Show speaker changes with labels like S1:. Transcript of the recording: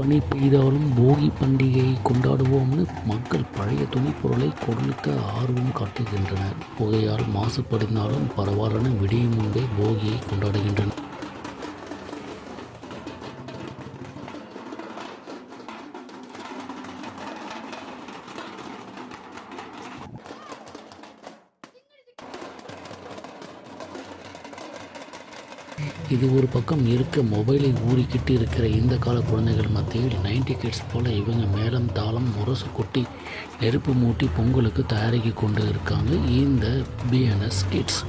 S1: பனி பெய்தாலும் போகி பண்டிகையை கொண்டாடுவோம்னு மக்கள் பழைய துணிப்பொருளை கொடுத்த ஆர்வம் காட்டுகின்றனர். புகையால் மாசுபடிந்தாலும் பரவாயில்லன்னு விடியும் முன்பே போகியை கொண்டாடுகின்றனர். இது ஒரு பக்கம் இருக்க மொபைலை ஊறிக்கிட்டு இருக்கிற இந்த கால குழந்தைகள் மத்தியில் நைன்டி கிட்ஸ் போல் இவங்க மேளம் தாளம் முரசு கொட்டி நெருப்பு மூட்டி பொங்கலுக்கு தயாரிக்க கொண்டு இருக்காங்க இந்த பிஎன்எஸ் கிட்ஸ்